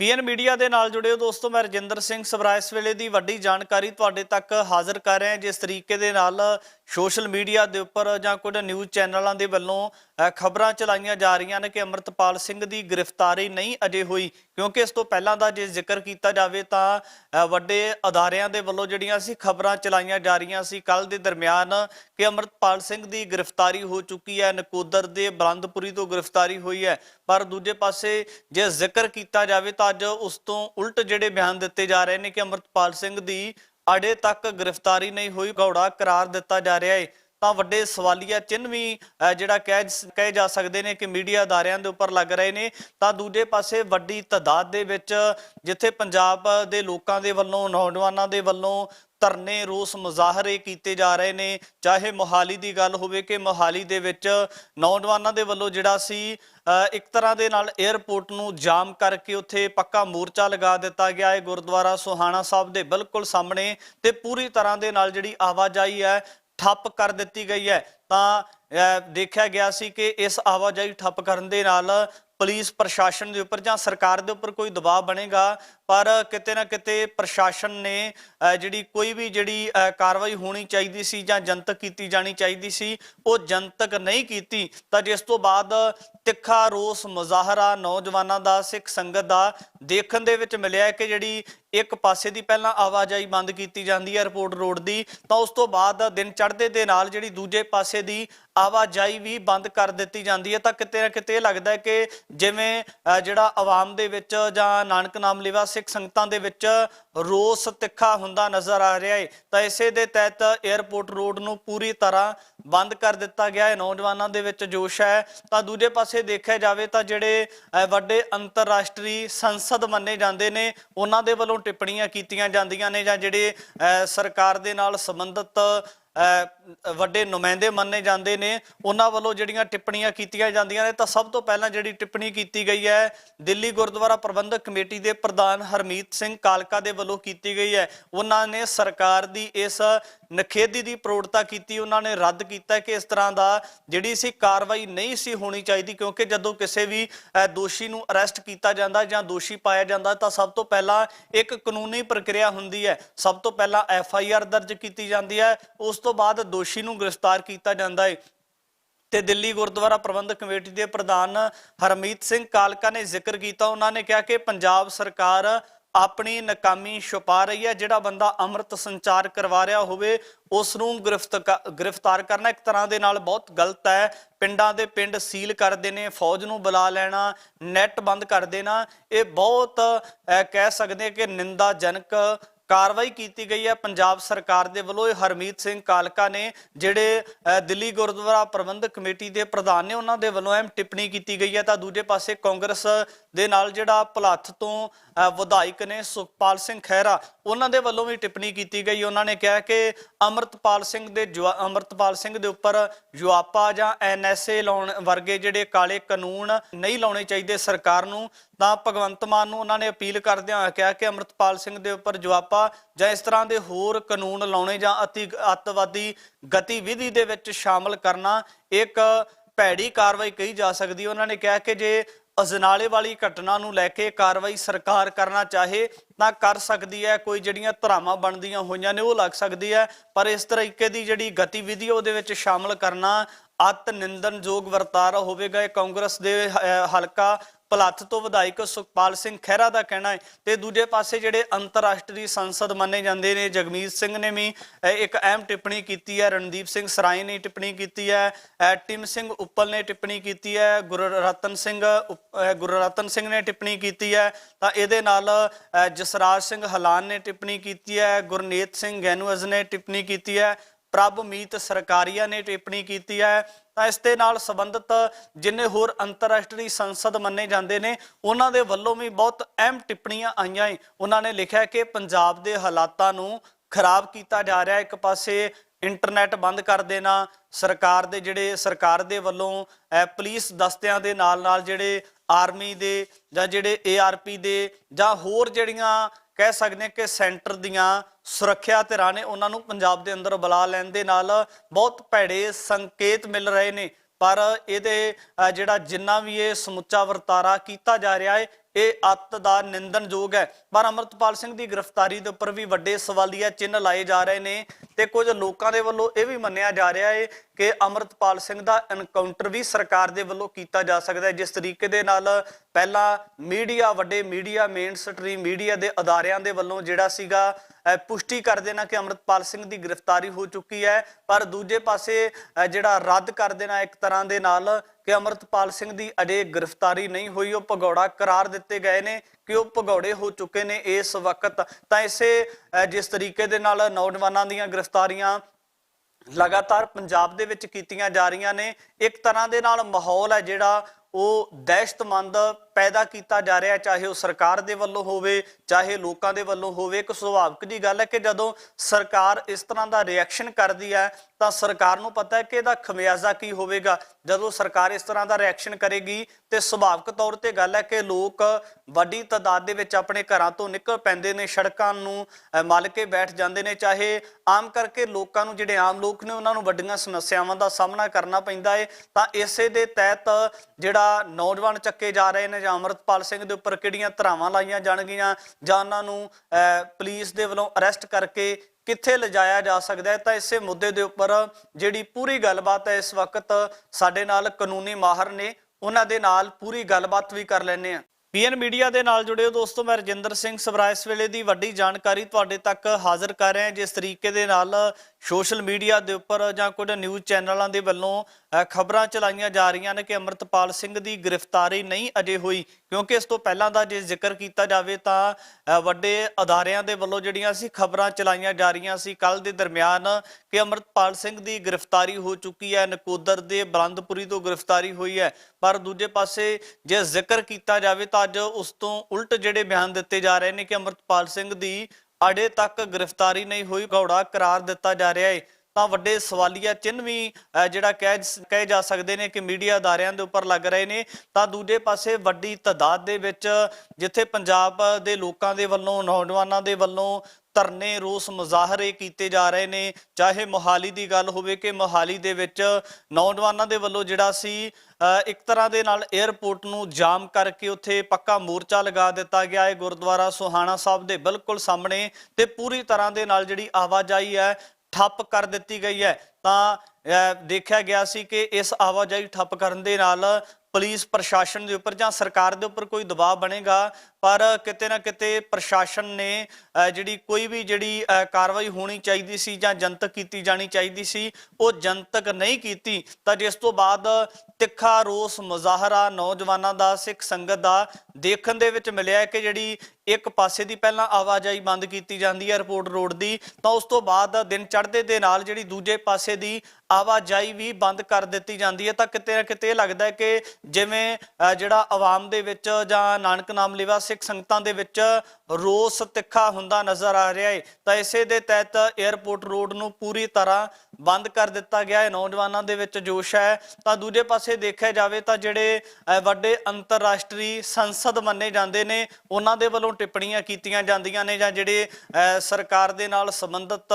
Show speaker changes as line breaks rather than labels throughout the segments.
Peon media ਦੇ ਨਾਲ ਜੁੜੇ ਹੋ ਦੋਸਤੋ, ਮੈਂ ਰਜਿੰਦਰ ਸਿੰਘ ਸਵਰਾ ਇਸ ਵੇਲੇ ਦੀ ਵੱਡੀ ਜਾਣਕਾਰੀ ਤੁਹਾਡੇ ਤੱਕ ਹਾਜ਼ਰ ਕਰ ਰਿਹਾ ਜਿਸ ਤਰੀਕੇ ਦੇ ਨਾਲ ਸੋਸ਼ਲ ਮੀਡੀਆ ਦੇ ਉੱਪਰ ਜਾਂ ਕੁਝ ਨਿਊਜ਼ ਚੈਨਲਾਂ ਦੇ ਵੱਲੋਂ ਖਬਰਾਂ ਚਲਾਈਆਂ ਜਾ ਰਹੀਆਂ ਨੇ ਕਿ ਅਮਰਤਪਾਲ ਸਿੰਘ ਦੀ ਗ੍ਰਿਫਤਾਰੀ ਨਹੀਂ ਅਜੇ ਹੋਈ। ਕਿਉਂਕਿ ਇਸ ਤੋਂ ਪਹਿਲਾਂ ਦਾ ਜੇ ਜ਼ਿਕਰ ਕੀਤਾ ਜਾਵੇ ਤਾਂ ਵੱਡੇ ਅਦਾਰਿਆਂ ਦੇ ਵੱਲੋਂ ਜਿਹੜੀਆਂ ਸੀ ਖਬਰਾਂ ਚਲਾਈਆਂ ਜਾ ਰਹੀਆਂ ਸੀ ਕੱਲ ਦੇ ਦਰਮਿਆਨ ਕਿ ਅਮਰਤਪਾਲ ਸਿੰਘ ਦੀ ਗ੍ਰਿਫਤਾਰੀ ਹੋ ਚੁੱਕੀ ਹੈ। ਨਕੋਦਰ ਦੇ ਬਲੰਦਪੁਰੀ ਤੋਂ ਗ੍ਰਿਫਤਾਰੀ ਹੋਈ ਹੈ। ਪਰ ਦੂਜੇ ਪਾਸੇ ਜੇ ਜ਼ਿਕਰ ਕੀਤਾ ਜਾਵੇ ਤਾਂ ਅੱਜ ਉਸ ਤੋਂ ਉਲਟ ਜਿਹੜੇ ਬਿਆਨ ਦਿੱਤੇ ਜਾ ਰਹੇ ਨੇ ਕਿ ਅਮਰਤਪਾਲ ਸਿੰਘ ਦੀ ਅੜੇ ਤੱਕ ਗ੍ਰਿਫਤਾਰੀ ਨਹੀਂ ਹੋਈ, ਘੋੜਾ ਕਰਾਰ ਦਿੱਤਾ ਜਾ ਰਿਹਾ ਹੈ ਤਾਂ ਵੱਡੇ ਸਵਾਲੀਆ ਚਿੰਨ੍ਹ ਵੀ ਜਿਹੜਾ ਕਹਿ ਕਹੇ ਜਾ ਸਕਦੇ ਨੇ ਕਿ ਮੀਡੀਆ ਅਦਾਰਿਆਂ ਦੇ ਉੱਪਰ ਲੱਗ ਰਹੇ ਨੇ, ਤਾਂ ਦੂਜੇ ਪਾਸੇ ਵੱਡੀ ਤਾਦਾਦ ਦੇ ਵਿੱਚ ਜਿੱਥੇ ਪੰਜਾਬ ਦੇ ਲੋਕਾਂ ਦੇ ਵੱਲੋਂ, ਨੌਜਵਾਨਾਂ ਦੇ ਵੱਲੋਂ ਧਰਨੇ, ਰੋਸ ਮੁਜ਼ਾਹਰੇ ਕੀਤੇ ਜਾ ਰਹੇ ਨੇ, ਚਾਹੇ ਮੋਹਾਲੀ ਦੀ ਗੱਲ ਹੋਵੇ ਕਿ ਮੋਹਾਲੀ ਦੇ ਵਿੱਚ ਨੌਜਵਾਨਾਂ ਦੇ ਵੱਲੋਂ ਜਿਹੜਾ ਸੀ ਇੱਕ ਤਰ੍ਹਾਂ ਦੇ ਨਾਲ 에ਅਰਪੋਰਟ ਨੂੰ ਜਾਮ ਕਰਕੇ ਉੱਥੇ ਪੱਕਾ ਮੋਰਚਾ ਲਗਾ ਦਿੱਤਾ ਗਿਆ ਹੈ। ਗੁਰਦੁਆਰਾ ਸੋਹਾਣਾ ਸਾਹਿਬ ਦੇ ਬਿਲਕੁਲ ਸਾਹਮਣੇ ਤੇ ਪੂਰੀ ਤਰ੍ਹਾਂ ਦੇ ਨਾਲ ਜਿਹੜੀ ਆਵਾਜਾਈ ਹੈ ਠੱਪ ਕਰ ਦਿੱਤੀ ਗਈ ਹੈ। ਤਾਂ ਅ, ਦੇਖਿਆ ਗਿਆ ਸੀ ਕਿ ਇਸ ਆਵਾਜਾਈ ਠੱਪ ਕਰਨ ਦੇ ਨਾਲ ਪੁਲਿਸ ਪ੍ਰਸ਼ਾਸਨ ਦੇ ਉੱਪਰ ਜਾਂ ਸਰਕਾਰ ਦੇ ਉੱਪਰ ਕੋਈ ਦਬਾਅ ਬਣੇਗਾ। ਪਰ ਕਿਤੇ ਨਾ ਕਿਤੇ ਪ੍ਰਸ਼ਾਸਨ ਨੇ ਜਿਹੜੀ ਕੋਈ ਵੀ ਜਿਹੜੀ ਕਾਰਵਾਈ ਹੋਣੀ ਚਾਹੀਦੀ ਸੀ ਜਾਂ ਜਨਤਕ ਕੀਤੀ ਜਾਣੀ ਚਾਹੀਦੀ ਸੀ, ਉਹ ਜਨਤਕ ਨਹੀਂ ਕੀਤੀ। ਤਾਂ ਜਿਸ ਤੋਂ ਬਾਅਦ ਤਿੱਖਾ ਰੋਸ ਮੁਜ਼ਾਹਰਾ ਨੌਜਵਾਨਾਂ ਦਾ, ਸਿੱਖ ਸੰਗਤ ਦਾ ਦੇਖਣ ਦੇ ਵਿੱਚ ਮਿਲਿਆ ਕਿ ਜਿਹੜੀ ਇੱਕ ਪਾਸੇ ਦੀ ਪਹਿਲਾਂ ਆਵਾਜਾਈ ਬੰਦ ਕੀਤੀ ਜਾਂਦੀ ਹੈ 에ਅਰਪੋਰਟ ਰੋਡ ਦੀ, ਤਾਂ ਉਸ ਤੋਂ ਬਾਅਦ ਦਿਨ ਚੜ੍ਹਦੇ ਦੇ ਨਾਲ ਜਿਹੜੀ ਦੂਜੇ ਪਾਸੇ ਦੀ ਆਵਾਜਾਈ ਵੀ ਬੰਦ ਕਰ ਦਿੱਤੀ ਜਾਂਦੀ ਹੈ। ਤਾਂ ਕਿਤੇ ਨਾ ਕਿਤੇ ਇਹ ਲੱਗਦਾ ਹੈ ਕਿ ਜਿਵੇਂ ਜਿਹੜਾ ਆਵਾਮ ਦੇ ਵਿੱਚ ਜਾਂ ਨਾਨਕ ਨਾਮ ਲੈਵਾ ਸਿੱਖ ਸੰਗਤਾਂ ਦੇ ਵਿੱਚ ਰੋਸ ਤਿੱਖਾ ਹੁੰਦਾ ਨਜ਼ਰ ਆ ਰਿਹਾ ਹੈ ਤਾਂ ਇਸੇ ਦੇ ਤਹਿਤ 에ਅਰਪੋਰਟ ਰੋਡ ਨੂੰ ਪੂਰੀ ਤਰ੍ਹਾਂ ਬੰਦ ਕਰ ਦਿੱਤਾ ਗਿਆ ਹੈ ਨੌਜਵਾਨਾਂ ਦੇ ਵਿੱਚ ਜੋਸ਼ ਹੈ। ਤਾਂ ਦੂਜੇ ਪਾਸੇ ਦੇਖਿਆ ਜਾਵੇ ਤਾਂ ਜਿਹੜੇ ਵੱਡੇ ਅੰਤਰਰਾਸ਼ਟਰੀ ਸੰਸਦ ਮੰਨੇ ਜਾਂਦੇ ਨੇ ਉਹਨਾਂ ਦੇ ਵੱਲੋਂ ਟਿੱਪਣੀਆਂ ਕੀਤੀਆਂ ਜਾਂਦੀਆਂ ਨੇ ਜਾਂ ਜਿਹੜੇ ਅ, ਸਰਕਾਰ ਦੇ ਨਾਲ ਸੰਬੰਧਿਤ ਵੱਡੇ ਨੁਮਾਇੰਦੇ ਮੰਨੇ ਜਾਂਦੇ ਨੇ, ਉਹਨਾਂ ਵੱਲੋਂ ਜਿਹੜੀਆਂ ਟਿੱਪਣੀਆਂ ਕੀਤੀਆਂ ਜਾਂਦੀਆਂ ਨੇ, ਤਾਂ ਸਭ ਤੋਂ ਪਹਿਲਾਂ ਜਿਹੜੀ ਟਿੱਪਣੀ ਕੀਤੀ ਗਈ ਹੈ, ਦਿੱਲੀ ਗੁਰਦੁਆਰਾ ਪ੍ਰਬੰਧਕ ਕਮੇਟੀ ਦੇ ਪ੍ਰਧਾਨ ਹਰਮੀਤ ਸਿੰਘ ਕਾਲਕਾ ਦੇ ਵੱਲੋਂ ਕੀਤੀ ਗਈ ਹੈ। ਉਹਨਾਂ ਨੇ ਸਰਕਾਰ ਦੀ ਇਸ ਨਖੇਦੀ ਦੀ ਪ੍ਰੋੜਤਾ ਕੀਤੀ, ਉਹਨਾਂ ਨੇ ਰੱਦ ਕੀਤਾ ਕਿ ਇਸ ਤਰ੍ਹਾਂ ਦਾ ਜਿਹੜੀ ਸੀ ਕਾਰਵਾਈ ਨਹੀਂ ਸੀ ਹੋਣੀ ਚਾਹੀਦੀ, ਕਿਉਂਕਿ ਜਦੋਂ ਕਿਸੇ ਵੀ ਦੋਸ਼ੀ ਨੂੰ ਅਰੈਸਟ ਕੀਤਾ ਜਾਂਦਾ ਜਾਂ ਦੋਸ਼ੀ ਪਾਇਆ ਜਾਂਦਾ, ਤਾਂ ਸਭ ਤੋਂ ਪਹਿਲਾਂ ਇੱਕ ਕਾਨੂੰਨੀ ਪ੍ਰਕਿਰਿਆ ਹੁੰਦੀ ਹੈ। ਸਭ ਤੋਂ ਪਹਿਲਾਂ ਐਫ ਆਈ ਆਰ ਦਰਜ ਕੀਤੀ ਜਾਂਦੀ ਹੈ, ਉਸ ਤੋਂ ਬਾਅਦ ਦੋਸ਼ੀ ਨੂੰ ਗ੍ਰਿਫਤਾਰ ਕੀਤਾ ਜਾਂਦਾ ਹੈ। ਤੇ ਦਿੱਲੀ ਗੁਰਦੁਆਰਾ ਪ੍ਰਬੰਧਕ ਕਮੇਟੀ ਦੇ ਪ੍ਰਧਾਨ ਹਰਮੀਤ ਸਿੰਘ ਕਾਲਕਾ ਨੇ ਜ਼ਿਕਰ ਕੀਤਾ, ਉਹਨਾਂ ਨੇ ਕਿਹਾ ਕਿ ਪੰਜਾਬ ਸਰਕਾਰ ਆਪਣੀ ਨਕਾਮੀ ਛੁਪਾ ਰਹੀ ਹੈ। ਜਿਹੜਾ ਬੰਦਾ ਅੰਮ੍ਰਿਤ ਸੰਚਾਰ ਕਰਵਾ ਰਿਹਾ ਹੋਵੇ ਉਸ ਨੂੰ ਗ੍ਰਿਫਤ ਗ੍ਰਿਫਤਾਰ ਕਰਨਾ ਇੱਕ ਤਰ੍ਹਾਂ ਦੇ ਨਾਲ ਬਹੁਤ ਗਲਤ ਹੈ। ਪਿੰਡਾਂ ਦੇ ਪਿੰਡ ਸੀਲ ਕਰਦੇ ਨੇ ਫੌਜ ਨੂੰ ਬੁਲਾ ਲੈਣਾ, ਨੈਟ ਬੰਦ ਕਰ ਦੇਣਾ, ਇਹ ਬਹੁਤ ਕਹਿ ਸਕਦੇ ਕਿ ਨਿੰਦਾਜਨਕ ਕਾਰਵਾਈ ਕੀਤੀ ਗਈ ਹੈ। ਪੰਜਾਬ ਸਰਕਾਰ ਦੇ ਵੱਲੋਂ ਇਹ ਹਰਮੀਤ ਸਿੰਘ ਕਾਲਕਾ ਨੇ ਜਿਹੜੇ ਅ, ਦਿੱਲੀ ਗੁਰਦੁਆਰਾ ਪ੍ਰਬੰਧਕ ਕਮੇਟੀ ਦੇ ਪ੍ਰਧਾਨ ਨੇ ਉਹਨਾਂ ਦੇ ਵੱਲੋਂ ਐਮ ਟਿੱਪਣੀ ਕੀਤੀ ਗਈ ਹੈ। ਤਾਂ ਦੂਜੇ ਪਾਸੇ ਕਾਂਗਰਸ ਦੇ ਨਾਲ ਜਿਹੜਾ ਭਲੱਥ ਤੋਂ ਅ, ਵਿਧਾਇਕ ਨੇ ਸੁਖਪਾਲ ਸਿੰਘ ਖਹਿਰਾ ਉਹਨਾਂ ਦੇ ਵੱਲੋਂ ਵੀ ਟਿੱਪਣੀ ਕੀਤੀ ਗਈ। ਉਹਨਾਂ ਨੇ ਕਿਹਾ ਕਿ ਅਮਰਤਪਾਲ ਸਿੰਘ ਦੇ ਜਵਾ- ਅਮਰਤਪਾਲ ਸਿੰਘ ਦੇ ਉੱਪਰ ਜੁਆਪਾ ਜਾਂ ਐਨਐਸਏ ਲਾਉਣ ਵਰਗੇ ਜਿਹੜੇ ਕਾਲੇ ਕਾਨੂੰਨ ਨਹੀਂ ਲਾਉਣੇ ਚਾਹੀਦੇ ਸਰਕਾਰ ਨੂੰ, ਤਾਂ ਭਗਵੰਤ ਮਾਨ ਨੂੰ ਉਹਨਾਂ ਨੇ ਅਪੀਲ ਕਰਦਿਆਂ ਹੋਇਆ ਕਿਹਾ ਕਿ ਅਮਰਤਪਾਲ ਸਿੰਘ ਦੇ ਉੱਪਰ ਜਵਾਪਾ ਜਾਂ ਇਸ ਤਰ੍ਹਾਂ ਦੇ ਹੋਰ ਕਾਨੂੰਨ ਲਾਉਣੇ ਜਾਂ ਅਤੀ, ਅੱਤਵਾਦੀ ਗਤੀਵਿਧੀ ਦੇ ਵਿੱਚ ਸ਼ਾਮਲ ਕਰਨਾ ਇੱਕ ਭੈੜੀ ਕਾਰਵਾਈ ਕਹੀ ਜਾ ਸਕਦੀ ਉਹਨਾਂ ਨੇ ਕਿਹਾ ਕਿ ਜੇ ਅਜਨਾਲੇ ਵਾਲੀ ਘਟਨਾ ਨੂੰ ਲੈ ਕੇ ਕਾਰਵਾਈ ਸਰਕਾਰ ਕਰਨਾ ਚਾਹੇ ਤਾਂ ਕਰ ਸਕਦੀ ਹੈ। ਕੋਈ ਜਿਹੜੀਆਂ ਧਰਾਵਾਂ ਬਣਦੀਆਂ ਹੋਈਆਂ ਨੇ ਉਹ ਲੱਗ ਸਕਦੀ ਹੈ। ਪਰ ਇਸ ਤਰੀਕੇ ਦੀ ਜਿਹੜੀ ਗਤੀਵਿਧੀ ਉਹਦੇ ਵਿੱਚ ਸ਼ਾਮਲ ਕਰਨਾ ਅਤ ਨਿੰਦਨਯੋਗ ਵਰਤਾਰਾ ਹੋਵੇਗਾ। ਇਹ ਕਾਂਗਰਸ ਦੇ ਹਲਕਾ ਭਲੱਥ ਤੋਂ ਵਿਧਾਇਕ ਸੁਖਪਾਲ ਸਿੰਘ ਖਹਿਰਾ ਦਾ ਕਹਿਣਾ ਹੈ ਤੇ ਦੂਜੇ ਪਾਸੇ ਜਿਹੜੇ ਅੰਤਰਰਾਸ਼ਟਰੀ ਸੰਸਦ ਮੰਨੇ ਜਾਂਦੇ ਨੇ ਜਗਮੀਤ ਸਿੰਘ ਨੇ ਵੀ ਇੱਕ ਅਹਿਮ ਟਿੱਪਣੀ ਕੀਤੀ ਹੈ ਰਣਦੀਪ ਸਿੰਘ ਸਰਾਏ ਨੇ ਟਿੱਪਣੀ ਕੀਤੀ ਹੈ ਟਿਮ ਸਿੰਘ ਉੱਪਲ ਨੇ ਟਿੱਪਣੀ ਕੀਤੀ ਹੈ ਗੁਰਰਤਨ ਸਿੰਘ ਉਪ- ਅਹ, ਗੁਰਰਤਨ ਸਿੰਘ ਨੇ ਟਿੱਪਣੀ ਕੀਤੀ ਹੈ ਤਾਂ ਇਹਦੇ ਨਾਲ ਜਸਰਾਜ ਸਿੰਘ ਹਲਾਨ ਨੇ ਟਿੱਪਣੀ ਕੀਤੀ ਹੈ ਗੁਰਨੀਤ ਸਿੰਘ ਗੈਨੂਅਜ਼ ਨੇ ਟਿੱਪਣੀ ਕੀਤੀ ਹੈ ਪ੍ਰਭਮੀਤ ਸਰਕਾਰੀਆ ਨੇ ਟਿੱਪਣੀ ਕੀਤੀ ਹੈ ਤਾਂ ਇਸ ਦੇ ਨਾਲ ਸੰਬੰਧਿਤ ਜਿੰਨੇ ਹੋਰ ਅੰਤਰਰਾਸ਼ਟਰੀ ਸੰਸਦ ਮੰਨੇ ਜਾਂਦੇ ਨੇ, ਉਹਨਾਂ ਦੇ ਵੱਲੋਂ ਵੀ ਬਹੁਤ ਅਹਿਮ ਟਿੱਪਣੀਆਂ ਆਈਆਂ ਏ। ਉਹਨਾਂ ਨੇ ਲਿਖਿਆ ਕਿ ਪੰਜਾਬ ਦੇ ਹਾਲਾਤਾਂ ਨੂੰ ਖਰਾਬ ਕੀਤਾ ਜਾ ਰਿਹਾ, ਇੱਕ ਪਾਸੇ ਇੰਟਰਨੈਟ ਬੰਦ ਕਰ ਦੇਣਾ, ਸਰਕਾਰ ਦੇ ਜਿਹੜੇ, ਸਰਕਾਰ ਦੇ ਵੱਲੋਂ ਪੁਲਿਸ ਦਸਤਿਆਂ ਦੇ ਨਾਲ ਨਾਲ ਜਿਹੜੇ ਆਰਮੀ ਦੇ ਜਾਂ ਜਿਹੜੇ ਏਆਰਪੀ ਦੇ ਜਾਂ ਹੋਰ ਜਿਹੜੀਆਂ ਕਹਿ ਸਕਦੇ ਹਾਂ ਕਿ ਸੈਂਟਰ ਦੀਆਂ ਸੁਰੱਖਿਆ ਧਿਰਾਂ ਨੇ ਉਹਨਾਂ ਨੂੰ ਪੰਜਾਬ ਦੇ ਅੰਦਰ ਬੁਲਾ ਲੈਣ ਦੇ ਨਾਲ ਬਹੁਤ ਭੈੜੇ ਸੰਕੇਤ ਮਿਲ ਰਹੇ ਨੇ। ਪਰ ਇਹਦੇ ਜਿਹੜਾ ਜਿੰਨਾ ਵੀ ਇਹ ਸਮੁੱਚਾ ਵਰਤਾਰਾ ਕੀਤਾ ਜਾ ਰਿਹਾ ਹੈ, ਇਹ ਅੱਤ ਦਾ ਨਿੰਦਨਯੋਗ ਹੈ। ਪਰ ਅਮਰਤਪਾਲ ਸਿੰਘ ਦੀ ਗ੍ਰਿਫਤਾਰੀ ਦੇ ਉੱਪਰ ਵੀ ਵੱਡੇ ਸਵਾਲੀਆ ਚਿੰਨ੍ਹ ਲਾਏ ਜਾ ਰਹੇ ਨੇ ਤੇ ਕੁਝ ਲੋਕਾਂ ਦੇ ਵੱਲੋਂ ਇਹ ਵੀ ਮੰਨਿਆ ਜਾ ਰਿਹਾ ਹੈ ਕਿ ਅਮਰਤਪਾਲ ਸਿੰਘ ਦਾ ਐਨਕਾਊਂਟਰ ਵੀ ਸਰਕਾਰ ਦੇ ਵੱਲੋਂ ਕੀਤਾ ਜਾ ਸਕਦਾ ਹੈ। ਜਿਸ ਤਰੀਕੇ ਦੇ ਨਾਲ ਪਹਿਲਾਂ ਮੀਡੀਆ, ਵੱਡੇ ਮੀਡੀਆ ਮੇਨ ਸਟਰੀਮ ਮੀਡੀਆ ਦੇ ਅਦਾਰਿਆਂ ਦੇ ਵੱਲੋਂ ਜਿਹੜਾ ਸੀਗਾ ਪੁਸ਼ਟੀ ਕਰ ਦੇਣਾ ਕਿ ਅਮਰਤਪਾਲ ਸਿੰਘ ਦੀ ਗ੍ਰਿਫਤਾਰੀ ਹੋ ਚੁੱਕੀ ਹੈ। ਪਰ ਦੂਜੇ ਪਾਸੇ ਜਿਹੜਾ ਰੱਦ ਕਰ ਦੇਣਾ ਇੱਕ ਤਰ੍ਹਾਂ ਦੇ ਨਾਲ ਕਿ ਅਮਰਤਪਾਲ ਸਿੰਘ ਦੀ ਅਜੇ ਗ੍ਰਿਫਤਾਰੀ ਨਹੀਂ ਹੋਈ, ਉਹ ਭਗੌੜਾ ਕਰਾਰ ਦਿੱਤੇ ਗਏ ਨੇ ਕਿ ਉਹ ਭਗੌੜੇ ਹੋ ਚੁੱਕੇ ਨੇ ਇਸ ਵਕਤ। ਤਾਂ ਇਸੇ ਜਿਸ ਤਰੀਕੇ ਦੇ ਨਾਲ ਨੌਜਵਾਨਾਂ ਦੀਆਂ ਗ੍ਰਿਫਤਾਰੀਆਂ ਲਗਾਤਾਰ ਪੰਜਾਬ ਦੇ ਵਿੱਚ ਕੀਤੀਆਂ ਜਾ ਰਹੀਆਂ ਨੇ। ਇੱਕ ਤਰ੍ਹਾਂ ਦੇ ਨਾਲ ਮਾਹੌਲ ਹੈ ਜਿਹੜਾ ਉਹ ਦਹਿਸ਼ਤਮੰਦ ਪੈਦਾ ਕੀਤਾ ਜਾ ਰਿਹਾ ਚਾਹੇ ਉਹ ਸਰਕਾਰ ਦੇ ਵੱਲੋਂ ਹੋਵੇ, ਚਾਹੇ ਲੋਕਾਂ ਦੇ ਵੱਲੋਂ ਹੋਵੇ, ਇੱਕ ਸੁਭਾਵਿਕ ਜੀ ਗੱਲ ਹੈ ਕਿ ਜਦੋਂ ਸਰਕਾਰ ਇਸ ਤਰ੍ਹਾਂ ਦਾ ਰਿਐਕਸ਼ਨ ਕਰਦੀ ਹੈ, ਤਾਂ ਸਰਕਾਰ ਨੂੰ ਪਤਾ ਹੈ ਕਿ ਇਹਦਾ ਖਮਿਆਜ਼ਾ ਕੀ ਹੋਵੇਗਾ। ਜਦੋਂ ਸਰਕਾਰ ਇਸ ਤਰ੍ਹਾਂ ਦਾ ਰਿਐਕਸ਼ਨ ਕਰੇਗੀ, ਤੇ ਸੁਭਾਵਿਕ ਤੌਰ ਤੇ ਗੱਲ ਹੈ ਕਿ ਲੋਕ ਵੱਡੀ ਤਾਦਾਦ ਦੇ ਵਿੱਚ ਆਪਣੇ ਘਰਾਂ ਤੋਂ ਨਿਕਲ ਪੈਂਦੇ ਨੇ, ਸੜਕਾਂ ਨੂੰ ਮਲ ਕੇ ਬੈਠ ਜਾਂਦੇ ਨੇ, ਚਾਹੇ ਆਮ ਕਰਕੇ ਲੋਕਾਂ ਨੂੰ, ਜਿਹੜੇ ਆਮ ਲੋਕ ਨੇ, ਉਹਨਾਂ ਨੂੰ ਵੱਡੀਆਂ ਸਮੱਸਿਆਵਾਂ ਦਾ ਸਾਹਮਣਾ ਕਰਨਾ ਪੈਂਦਾ ਹੈ, ਤਾਂ ਇਸੇ ਦੇ ਤਹਿਤ ਜਿਹੜਾ ਨੌਜਵਾਨ ਚੱਕੇ ਜਾ ਰਹੇ ਨੇ ਜਾਂ ਅਮਰਤਪਾਲ ਸਿੰਘ ਦੇ ਉੱਪਰ ਕਿਹੜੀਆਂ ਧਰਾਵਾਂ ਲਾਈਆਂ ਜਾਣਗੀਆਂ? ਜਾਂ ਉਹਨਾਂ ਨੂੰ ਪੁਲਿਸ ਦੇ ਵੱਲੋਂ ਅਰੈਸਟ ਕਰਕੇ ਕਿੱਥੇ ਲਿਜਾਇਆ ਜਾ ਸਕਦਾ ਹੈ? ਤਾਂ ਇਸੇ ਮੁੱਦੇ ਦੇ ਉੱਪਰ ਜਿਹੜੀ ਪੂਰੀ ਗੱਲਬਾਤ ਹੈ, ਇਸ ਵਕਤ ਸਾਡੇ ਨਾਲ ਕਾਨੂੰਨੀ ਮਾਹਰ ਨੇ। ਉਹਨਾਂ ਦੇ ਨਾਲ ਪੂਰੀ ਗੱਲਬਾਤ ਵੀ ਕਰ ਲੈਣੇ ਆ ਪੀਐਨ ਮੀਡੀਆ ਦੇ ਨਾਲ ਜੁੜੇ ਹੋ ਦੋਸਤੋ, ਮੈਂ ਰਜਿੰਦਰ ਸਿੰਘ ਸਵਰਾ। ਇਸ ਵੇਲੇ ਦੀ ਵੱਡੀ ਜਾਣਕਾਰੀ ਤੁਹਾਡੇ ਤੱਕ ਹਾਜ਼ਰ ਕਰ ਰਿਹਾ ਜਿਸ ਤਰੀਕੇ ਦੇ ਨਾਲ ਸੋਸ਼ਲ ਮੀਡੀਆ ਦੇ ਉੱਪਰ ਜਾਂ ਕੁਝ ਨਿਊਜ਼ ਚੈਨਲਾਂ ਦੇ ਵੱਲੋਂ ਖਬਰਾਂ ਚਲਾਈਆਂ ਜਾ ਰਹੀਆਂ ਨੇ ਕਿ ਅਮਰਤਪਾਲ ਸਿੰਘ ਦੀ ਗ੍ਰਿਫਤਾਰੀ ਨਹੀਂ ਅਜੇ ਹੋਈ। ਕਿਉਂਕਿ ਇਸ ਤੋਂ ਪਹਿਲਾਂ ਦਾ ਜੇ ਜ਼ਿਕਰ ਕੀਤਾ ਜਾਵੇ ਤਾਂ ਵੱਡੇ ਅਦਾਰਿਆਂ ਦੇ ਵੱਲੋਂ ਜਿਹੜੀਆਂ ਸੀ ਖਬਰਾਂ ਚਲਾਈਆਂ ਜਾ ਰਹੀਆਂ ਸੀ ਕੱਲ ਦੇ ਦਰਮਿਆਨ ਕਿ ਅਮਰਤਪਾਲ ਸਿੰਘ ਦੀ ਗ੍ਰਿਫਤਾਰੀ ਹੋ ਚੁੱਕੀ ਹੈ, ਨਕੋਦਰ ਦੇ ਬਲੰਦਪੁਰੀ ਤੋਂ ਗ੍ਰਿਫਤਾਰੀ ਹੋਈ ਹੈ। ਪਰ ਦੂਜੇ ਪਾਸੇ ਜੇ ਜ਼ਿਕਰ ਕੀਤਾ ਜਾਵੇ ਤਾਂ ਅੱਜ ਉਸ ਤੋਂ ਉਲਟ ਜਿਹੜੇ ਬਿਆਨ ਦਿੱਤੇ ਜਾ ਰਹੇ ਨੇ ਕਿ ਅਮਰਤਪਾਲ ਸਿੰਘ ਦੀ ਅੜੇ ਤੱਕ ਗ੍ਰਿਫਤਾਰੀ ਨਹੀਂ ਹੋਈ ਘੌੜਾ ਕਰਾਰ ਦਿੱਤਾ ਜਾ ਰਿਹਾ ਹੈ ਤਾਂ ਵੱਡੇ ਸਵਾਲੀਆ ਚਿੰਨ੍ਹ ਵੀ ਅਹ, ਜਿਹੜਾ ਕਹਿ ਕਹੇ ਜਾ ਸਕਦੇ ਨੇ ਕਿ ਮੀਡੀਆ ਅਦਾਰਿਆਂ ਦੇ ਉੱਪਰ ਲੱਗ ਰਹੇ ਨੇ। ਤਾਂ ਦੂਜੇ ਪਾਸੇ ਵੱਡੀ ਤਦਾਦ ਦੇ ਵਿੱਚ ਜਿੱਥੇ ਪੰਜਾਬ ਦੇ ਲੋਕਾਂ ਦੇ ਵੱਲੋਂ ਨੌਜਵਾਨਾਂ ਦੇ ਵੱਲੋਂ ਧਰਨੇ ਰੋਸ ਮੁਜ਼ਾਹਰੇ ਕੀਤੇ ਜਾ ਰਹੇ ਨੇ। ਚਾਹੇ ਮੋਹਾਲੀ ਦੀ ਗੱਲ ਹੋਵੇ ਕਿ ਮੋਹਾਲੀ ਦੇ ਵਿੱਚ ਨੌਜਵਾਨਾਂ ਦੇ ਵੱਲੋਂ ਜਿਹੜਾ ਸੀ ਇੱਕ ਤਰ੍ਹਾਂ ਦੇ ਨਾਲ 에ਅਰਪੋਰਟ ਨੂੰ ਜਾਮ ਕਰਕੇ ਉੱਥੇ ਪੱਕਾ ਮੋਰਚਾ ਲਗਾ ਦਿੱਤਾ ਗਿਆ ਹੈ। ਗੁਰਦੁਆਰਾ ਸੋਹਾਣਾ ਸਾਹਿਬ ਦੇ ਬਿਲਕੁਲ ਸਾਹਮਣੇ ਤੇ ਪੂਰੀ ਤਰ੍ਹਾਂ ਦੇ ਨਾਲ ਜਿਹੜੀ ਆਵਾਜਾਈ ਹੈ ਠੱਪ ਕਰ ਦਿੱਤੀ ਗਈ ਹੈ। ਤਾਂ ਅ, ਦੇਖਿਆ ਗਿਆ ਸੀ ਕਿ ਇਸ ਆਵਾਜਾਈ ਠੱਪ ਕਰਨ ਦੇ ਨਾਲ ਪੁਲਿਸ ਪ੍ਰਸ਼ਾਸਨ ਦੇ ਉੱਪਰ ਜਾਂ ਸਰਕਾਰ ਦੇ ਉੱਪਰ ਕੋਈ ਦਬਾਅ ਬਣੇਗਾ, ਪਰ ਕਿਤੇ ਨਾ ਕਿਤੇ ਪ੍ਰਸ਼ਾਸਨ ਨੇ ਜਿਹੜੀ ਕੋਈ ਵੀ ਜਿਹੜੀ ਕਾਰਵਾਈ ਹੋਣੀ ਚਾਹੀਦੀ ਸੀ ਜਾਂ ਜਨਤਕ ਕੀਤੀ ਜਾਣੀ ਚਾਹੀਦੀ ਸੀ, ਉਹ ਜਨਤਕ ਨਹੀਂ ਕੀਤੀ, ਤਾਂ ਜਿਸ ਤੋਂ ਬਾਅਦ ਤਿੱਖਾ ਰੋਸ ਮੁਜ਼ਾਹਰਾ ਨੌਜਵਾਨਾਂ ਦਾ, ਸਿੱਖ ਸੰਗਤ ਦਾ ਦੇਖਣ ਦੇ ਵਿੱਚ ਮਿਲਿਆ ਕਿ ਜਿਹੜੀ ਇੱਕ ਪਾਸੇ ਦੀ ਪਹਿਲਾਂ ਆਵਾਜਾਈ ਬੰਦ ਕੀਤੀ ਜਾਂਦੀ ਹੈ ਰਿਪੋਰਟ ਰੋਡ ਦੀ, ਤਾਂ ਉਸ ਤੋਂ ਬਾਅਦ ਦਿਨ ਚੜ੍ਹਦੇ ਦੇ ਨਾਲ ਜਿਹੜੀ ਦੂਜੇ ਪਾਸੇ ਦੀ ਆਵਾਜਾਈ ਵੀ ਬੰਦ ਕਰ ਦਿੱਤੀ ਜਾਂਦੀ ਹੈ। ਤਾਂ ਕਿਤੇ ਨਾ ਕਿਤੇ ਇਹ ਲੱਗਦਾ ਹੈ ਕਿ ਜਿਵੇਂ ਜਿਹੜਾ ਆਵਾਮ ਦੇ ਵਿੱਚ ਜਾਂ ਨਾਨਕ ਨਾਮ ਲੈਵਾ ਸਿੱਖ ਸੰਗਤਾਂ ਦੇ ਵਿੱਚ ਰੋਸ ਤਿੱਖਾ ਹੁੰਦਾ ਨਜ਼ਰ ਆ ਰਿਹਾ ਹੈ, ਤਾਂ ਇਸੇ ਦੇ ਤਹਿਤ 에ਅਰਪੋਰਟ ਰੋਡ ਨੂੰ ਪੂਰੀ ਤਰ੍ਹਾਂ ਬੰਦ ਕਰ ਦਿੱਤਾ ਗਿਆ ਹੈ। ਨੌਜਵਾਨਾਂ ਦੇ ਵਿੱਚ ਜੋਸ਼ ਹੈ। ਤਾਂ ਦੂਜੇ ਪਾਸੇ ਦੇਖਿਆ ਜਾਵੇ ਤਾਂ ਜਿਹੜੇ ਅ, ਵੱਡੇ ਅੰਤਰਰਾਸ਼ਟਰੀ ਸੰਸਦ ਮੰਨੇ ਜਾਂਦੇ ਨੇ ਉਹਨਾਂ ਦੇ ਵੱਲੋਂ ਟਿੱਪਣੀਆਂ ਕੀਤੀਆਂ ਜਾਂਦੀਆਂ ਨੇ ਜਾਂ ਜਿਹੜੇ ਅ, ਸਰਕਾਰ ਦੇ ਨਾਲ ਸੰਬੰਧਿਤ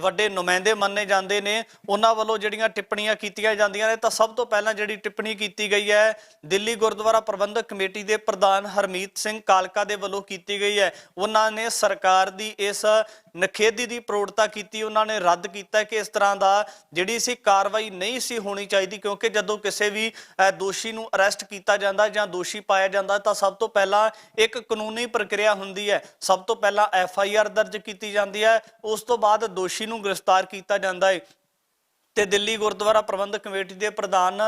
ਵੱਡੇ ਨੁਮਾਇੰਦੇ ਮੰਨੇ ਜਾਂਦੇ ਨੇ। ਉਹਨਾਂ ਵੱਲੋਂ ਜਿਹੜੀਆਂ ਟਿੱਪਣੀਆਂ ਕੀਤੀਆਂ ਜਾਂਦੀਆਂ ਨੇ ਤਾਂ ਸਭ ਤੋਂ ਪਹਿਲਾਂ ਜਿਹੜੀ ਟਿੱਪਣੀ ਕੀਤੀ ਗਈ ਹੈ, ਦਿੱਲੀ ਗੁਰਦੁਆਰਾ ਪ੍ਰਬੰਧਕ ਕਮੇਟੀ ਦੇ ਪ੍ਰਧਾਨ ਹਰਮੀਤ ਸਿੰਘ ਕਾਲਕਾ ਦੇ ਵੱਲੋਂ ਕੀਤੀ ਗਈ ਹੈ। ਉਹਨਾਂ ਨੇ ਸਰਕਾਰ ਦੀ ਇਸ ਨਖੇਦੀ ਦੀ ਪ੍ਰੋੜਤਾ ਕੀਤੀ, ਉਹਨਾਂ ਨੇ ਰੱਦ ਕੀਤਾ ਕਿ ਇਸ ਤਰ੍ਹਾਂ ਦਾ ਜਿਹੜੀ ਸੀ ਕਾਰਵਾਈ ਨਹੀਂ ਸੀ ਹੋਣੀ ਚਾਹੀਦੀ, ਕਿਉਂਕਿ ਜਦੋਂ ਕਿਸੇ ਵੀ ਦੋਸ਼ੀ ਨੂੰ ਅਰੈਸਟ ਕੀਤਾ ਜਾਂਦਾ ਜਾਂ ਦੋਸ਼ੀ ਪਾਇਆ ਜਾਂਦਾ ਤਾਂ ਸਭ ਤੋਂ ਪਹਿਲਾਂ ਇੱਕ ਕਾਨੂੰਨੀ ਪ੍ਰਕਿਰਿਆ ਹੁੰਦੀ ਹੈ। ਸਭ ਤੋਂ ਪਹਿਲਾਂ ਐਫ ਆਈ ਆਰ ਦਰਜ ਕੀਤੀ ਜਾਂਦੀ ਹੈ। ਉਸ ਤੋਂ ਬਾਅਦ ਦੋਸ਼ੀ ਨੂੰ ਗ੍ਰਿਫਤਾਰ ਕੀਤਾ ਜਾਂਦਾ ਹੈ ਤੇ ਦਿੱਲੀ ਗੁਰਦੁਆਰਾ ਪ੍ਰਬੰਧਕ ਕਮੇਟੀ ਦੇ ਪ੍ਰਧਾਨ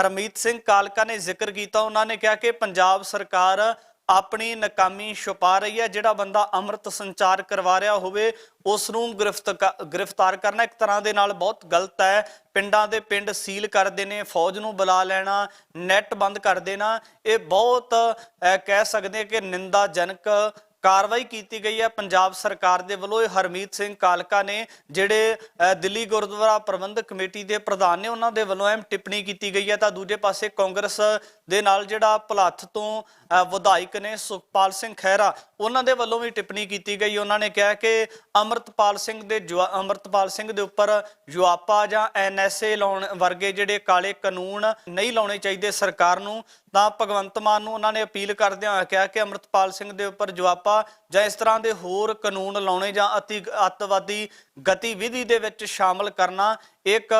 ਹਰਮੀਤ ਸਿੰਘ ਕਾਲਕਾ ਨੇ ਜ਼ਿਕਰ ਕੀਤਾ। ਉਹਨਾਂ ਨੇ ਕਿਹਾ ਕਿ ਪੰਜਾਬ ਸਰਕਾਰ ਆਪਣੀ ਨਾਕਾਮੀ ਛੁਪਾ ਰਹੀ ਹੈ। ਜਿਹੜਾ ਬੰਦਾ ਅੰਮ੍ਰਿਤ ਸੰਚਾਰ ਕਰਵਾ ਰਿਹਾ ਹੋਵੇ ਉਸ ਨੂੰ ਗ੍ਰਿਫਤ ਗ੍ਰਿਫਤਾਰ ਕਰਨਾ ਇੱਕ ਤਰ੍ਹਾਂ ਦੇ ਨਾਲ ਬਹੁਤ ਗਲਤ ਹੈ। ਪਿੰਡਾਂ ਦੇ ਪਿੰਡ ਸੀਲ ਕਰ ਦੇਣੇ, ਫੌਜ ਨੂੰ ਬੁਲਾ ਲੈਣਾ, ਨੈਟ ਬੰਦ ਕਰ ਦੇਣਾ, ਇਹ ਬਹੁਤ ਕਹਿ ਸਕਦੇ ਹਾਂ ਕਿ ਨਿੰਦਾਜਨਕ ਕਾਰਵਾਈ ਕੀਤੀ ਗਈ ਹੈ। ਪੰਜਾਬ ਸਰਕਾਰ ਦੇ ਵੱਲੋਂ ਇਹ ਹਰਮੀਤ ਸਿੰਘ ਕਾਲਕਾ ਨੇ ਜਿਹੜੇ ਦਿੱਲੀ ਗੁਰਦੁਆਰਾ ਪ੍ਰਬੰਧਕ ਕਮੇਟੀ ਦੇ ਪ੍ਰਧਾਨ ਨੇ, ਉਹਨਾਂ ਦੇ ਵੱਲੋਂ ਐਮ ਟਿੱਪਣੀ ਕੀਤੀ ਗਈ ਹੈ। ਤਾਂ ਦੂਜੇ ਪਾਸੇ ਕਾਂਗਰਸ ਦੇ ਨਾਲ ਜਿਹੜਾ ਭਲੱਥ ਤੋਂ ਵਿਧਾਇਕ ਨੇ ਸੁਖਪਾਲ ਸਿੰਘ ਖਹਿਰਾ, ਉਹਨਾਂ ਦੇ ਵੱਲੋਂ ਵੀ ਟਿੱਪਣੀ ਕੀਤੀ ਗਈ। ਉਹਨਾਂ ਨੇ ਕਿਹਾ ਕਿ ਅਮਰਤਪਾਲ ਸਿੰਘ ਦੇ ਜਵਾ- ਅਮਰਤਪਾਲ ਸਿੰਘ ਦੇ ਉੱਪਰ ਜੁਆਪਾ ਜਾਂ ਐਨਐਸਏ ਲਾਉਣ ਵਰਗੇ ਜਿਹੜੇ ਕਾਲੇ ਕਾਨੂੰਨ ਨਹੀਂ ਲਾਉਣੇ ਚਾਹੀਦੇ ਸਰਕਾਰ ਨੂੰ, ਤਾਂ ਭਗਵੰਤ ਮਾਨ ਨੂੰ ਉਹਨਾਂ ਨੇ ਅਪੀਲ ਕਰਦਿਆਂ ਹੋਇਆ ਕਿਹਾ ਕਿ ਅਮਰਤਪਾਲ ਸਿੰਘ ਦੇ ਉੱਪਰ ਜਵਾਪਾ ਜਾਂ ਇਸ ਤਰ੍ਹਾਂ ਦੇ ਹੋਰ ਕਾਨੂੰਨ ਲਾਉਣੇ ਜਾਂ ਅਤੀ, ਅੱਤਵਾਦੀ ਗਤੀਵਿਧੀ ਦੇ ਵਿੱਚ ਸ਼ਾਮਲ ਕਰਨਾ, ਇੱਕ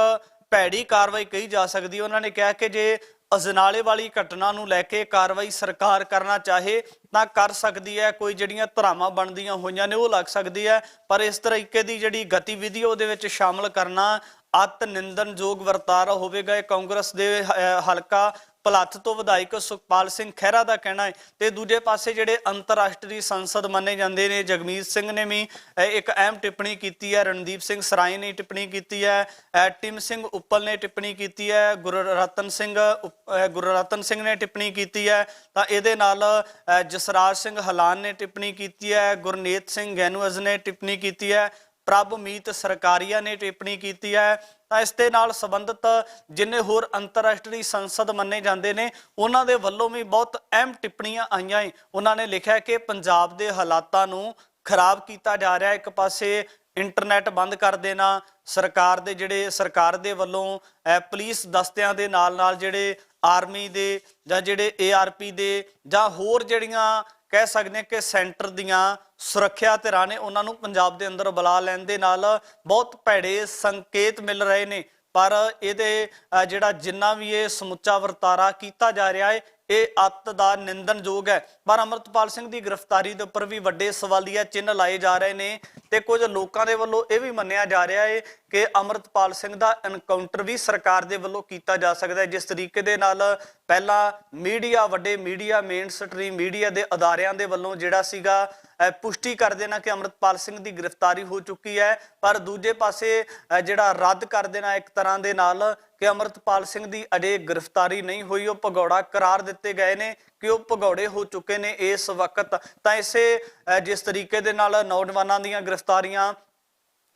ਭੈੜੀ ਕਾਰਵਾਈ ਕਹੀ ਜਾ ਸਕਦੀ। ਉਹਨਾਂ ਨੇ ਕਿਹਾ ਕਿ ਜੇ ਅਜਨਾਲੇ ਵਾਲੀ ਘਟਨਾ ਨੂੰ ਲੈ ਕੇ ਕਾਰਵਾਈ ਸਰਕਾਰ ਕਰਨਾ ਚਾਹੇ ਤਾਂ ਕਰ ਸਕਦੀ ਹੈ। ਕੋਈ ਜਿਹੜੀਆਂ ਧਰਾਵਾਂ ਬਣਦੀਆਂ ਹੋਈਆਂ ਨੇ ਉਹ ਲੱਗ ਸਕਦੀ ਹੈ। ਪਰ ਇਸ ਤਰੀਕੇ ਦੀ ਜਿਹੜੀ ਗਤੀਵਿਧੀ ਉਹਦੇ ਵਿੱਚ ਸ਼ਾਮਲ ਕਰਨਾ ਅਤ ਨਿੰਦਨਯੋਗ ਵਰਤਾਰਾ ਹੋਵੇਗਾ। ਇਹ ਕਾਂਗਰਸ ਦੇ ਹਲਕਾ ਭਲੱਥ ਤੋਂ ਵਿਧਾਇਕ ਸੁਖਪਾਲ ਸਿੰਘ ਖਹਿਰਾ ਦਾ ਕਹਿਣਾ ਹੈ ਤੇ ਦੂਜੇ ਪਾਸੇ ਜਿਹੜੇ ਅੰਤਰਰਾਸ਼ਟਰੀ ਸੰਸਦ ਮੰਨੇ ਜਾਂਦੇ ਨੇ ਜਗਮੀਤ ਸਿੰਘ ਨੇ ਵੀ ਇੱਕ ਅਹਿਮ ਟਿੱਪਣੀ ਕੀਤੀ ਹੈ ਰਣਦੀਪ ਸਿੰਘ ਸਰਾਈ ਨੇ ਟਿੱਪਣੀ ਕੀਤੀ ਹੈ ਟਿਮ ਸਿੰਘ ਉੱਪਲ ਨੇ ਟਿੱਪਣੀ ਕੀਤੀ ਹੈ ਗੁਰਰਤਨ ਸਿੰਘ ਉਪ- ਅਹ, ਗੁਰਰਤਨ ਸਿੰਘ ਨੇ ਟਿੱਪਣੀ ਕੀਤੀ ਹੈ ਤਾਂ ਇਹਦੇ ਨਾਲ ਜਸਰਾਜ ਸਿੰਘ ਹਲਾਨ ਨੇ ਟਿੱਪਣੀ ਕੀਤੀ ਹੈ ਗੁਰਨੀਤ ਸਿੰਘ ਗੈਨੂਅਜ਼ ਨੇ ਟਿੱਪਣੀ ਕੀਤੀ ਹੈ ਪ੍ਰਭਮੀਤ ਸਰਕਾਰੀਆ ਨੇ ਟਿੱਪਣੀ ਕੀਤੀ ਹੈ ਤਾਂ ਇਸ ਦੇ ਨਾਲ ਸੰਬੰਧਿਤ ਜਿੰਨੇ ਹੋਰ ਅੰਤਰਰਾਸ਼ਟਰੀ ਸੰਸਦ ਮੰਨੇ ਜਾਂਦੇ ਨੇ, ਉਹਨਾਂ ਦੇ ਵੱਲੋਂ ਵੀ ਬਹੁਤ ਅਹਿਮ ਟਿੱਪਣੀਆਂ ਆਈਆਂ ਏ। ਉਹਨਾਂ ਨੇ ਲਿਖਿਆ ਕਿ ਪੰਜਾਬ ਦੇ ਹਾਲਾਤਾਂ ਨੂੰ ਖਰਾਬ ਕੀਤਾ ਜਾ ਰਿਹਾ, ਇੱਕ ਪਾਸੇ ਇੰਟਰਨੈਟ ਬੰਦ ਕਰ ਦੇਣਾ, ਸਰਕਾਰ ਦੇ ਜਿਹੜੇ, ਸਰਕਾਰ ਦੇ ਵੱਲੋਂ ਪੁਲਿਸ ਦਸਤਿਆਂ ਦੇ ਨਾਲ ਨਾਲ ਜਿਹੜੇ ਆਰਮੀ ਦੇ ਜਾਂ ਜਿਹੜੇ ਏਆਰਪੀ ਦੇ ਜਾਂ ਹੋਰ ਜਿਹੜੀਆਂ ਕਹਿ ਸਕਦੇ ਹਾਂ ਕਿ ਸੈਂਟਰ ਦੀਆਂ ਸੁਰੱਖਿਆ ਧਿਰਾਂ ਨੇ ਉਹਨਾਂ ਨੂੰ ਪੰਜਾਬ ਦੇ ਅੰਦਰ ਬੁਲਾ ਲੈਣ ਦੇ ਨਾਲ ਬਹੁਤ ਭੈੜੇ ਸੰਕੇਤ ਮਿਲ ਰਹੇ ਨੇ। ਪਰ ਇਹਦੇ ਜਿਹੜਾ ਜਿੰਨਾ ਵੀ ਇਹ ਸਮੁੱਚਾ ਵਰਤਾਰਾ ਕੀਤਾ ਜਾ ਰਿਹਾ ਹੈ ਇਹ ਅੱਤ ਦਾ ਨਿੰਦਨਯੋਗ ਹੈ। ਪਰ ਅਮਰਤਪਾਲ ਸਿੰਘ ਦੀ ਗ੍ਰਿਫਤਾਰੀ ਦੇ ਉੱਪਰ ਵੀ ਵੱਡੇ ਸਵਾਲੀਆ ਚਿੰਨ੍ਹ ਲਾਏ ਜਾ ਰਹੇ ਨੇ ਤੇ ਕੁਝ ਲੋਕਾਂ ਦੇ ਵੱਲੋਂ ਇਹ ਵੀ ਮੰਨਿਆ ਜਾ ਰਿਹਾ ਹੈ ਕਿ ਅਮਰਤਪਾਲ ਸਿੰਘ ਦਾ ਐਨਕਾਊਂਟਰ ਵੀ ਸਰਕਾਰ ਦੇ ਵੱਲੋਂ ਕੀਤਾ ਜਾ ਸਕਦਾ ਹੈ। ਜਿਸ ਤਰੀਕੇ ਦੇ ਨਾਲ ਪਹਿਲਾਂ ਮੀਡੀਆ, ਵੱਡੇ ਮੀਡੀਆ ਮੇਨ ਸਟਰੀਮ ਮੀਡੀਆ ਦੇ ਅਦਾਰਿਆਂ ਦੇ ਵੱਲੋਂ ਜਿਹੜਾ ਸੀਗਾ ਪੁਸ਼ਟੀ ਕਰ ਦੇਣਾ ਕਿ ਅਮਰਤਪਾਲ ਸਿੰਘ ਦੀ ਗ੍ਰਿਫਤਾਰੀ ਹੋ ਚੁੱਕੀ ਹੈ। ਪਰ ਦੂਜੇ ਪਾਸੇ ਜਿਹੜਾ ਰੱਦ ਕਰ ਦੇਣਾ ਇੱਕ ਤਰ੍ਹਾਂ ਦੇ ਨਾਲ ਕਿ ਅਮਰਤਪਾਲ ਸਿੰਘ ਦੀ ਅਜੇ ਗ੍ਰਿਫਤਾਰੀ ਨਹੀਂ ਹੋਈ, ਉਹ ਭਗੌੜਾ ਕਰਾਰ ਦਿੱਤੇ ਗਏ ਨੇ ਕਿ ਉਹ ਭਗੌੜੇ ਹੋ ਚੁੱਕੇ ਨੇ ਇਸ ਵਕਤ। ਤਾਂ ਇਸੇ ਜਿਸ ਤਰੀਕੇ ਦੇ ਨਾਲ ਨੌਜਵਾਨਾਂ ਦੀਆਂ ਗ੍ਰਿਫਤਾਰੀਆਂ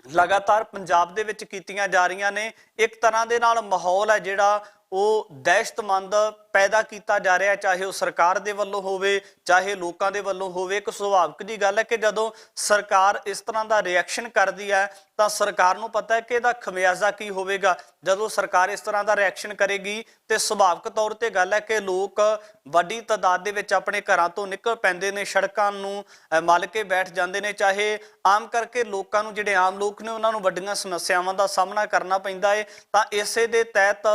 ਲਗਾਤਾਰ ਪੰਜਾਬ ਦੇ ਵਿੱਚ ਕੀਤੀਆਂ ਜਾ ਰਹੀਆਂ ਨੇ, ਇੱਕ ਤਰ੍ਹਾਂ ਦੇ ਨਾਲ ਮਾਹੌਲ ਹੈ ਜਿਹੜਾ ਉਹ ਦਹਿਸ਼ਤਮੰਦ ਪੈਦਾ ਕੀਤਾ ਜਾ ਰਿਹਾ ਚਾਹੇ ਉਹ ਸਰਕਾਰ ਦੇ ਵੱਲੋਂ ਹੋਵੇ, ਚਾਹੇ ਲੋਕਾਂ ਦੇ ਵੱਲੋਂ ਹੋਵੇ, ਇੱਕ ਸੁਭਾਵਿਕ ਦੀ ਗੱਲ ਹੈ ਕਿ ਜਦੋਂ ਸਰਕਾਰ ਇਸ ਤਰ੍ਹਾਂ ਦਾ ਰਿਐਕਸ਼ਨ ਕਰਦੀ ਹੈ, ਤਾਂ ਸਰਕਾਰ ਨੂੰ ਪਤਾ ਹੈ ਕਿ ਇਹਦਾ ਖਮਿਆਜ਼ਾ ਕੀ ਹੋਵੇਗਾ। ਜਦੋਂ ਸਰਕਾਰ ਇਸ ਤਰ੍ਹਾਂ ਦਾ ਰਿਐਕਸ਼ਨ ਕਰੇਗੀ, ਤੇ ਸੁਭਾਵਿਕ ਤੌਰ ਤੇ ਗੱਲ ਹੈ ਕਿ ਲੋਕ ਵੱਡੀ ਤਾਦਾਦ ਦੇ ਵਿੱਚ ਆਪਣੇ ਘਰਾਂ ਤੋਂ ਨਿਕਲ ਪੈਂਦੇ ਨੇ, ਸੜਕਾਂ ਨੂੰ ਮਲ ਕੇ ਬੈਠ ਜਾਂਦੇ ਨੇ, ਚਾਹੇ ਆਮ ਕਰਕੇ ਲੋਕਾਂ ਨੂੰ, ਜਿਹੜੇ ਆਮ ਲੋਕ ਨੇ, ਉਹਨਾਂ ਨੂੰ ਵੱਡੀਆਂ ਸਮੱਸਿਆਵਾਂ ਦਾ ਸਾਹਮਣਾ ਕਰਨਾ ਪੈਂਦਾ ਹੈ, ਤਾਂ ਇਸੇ ਦੇ ਤਹਿਤ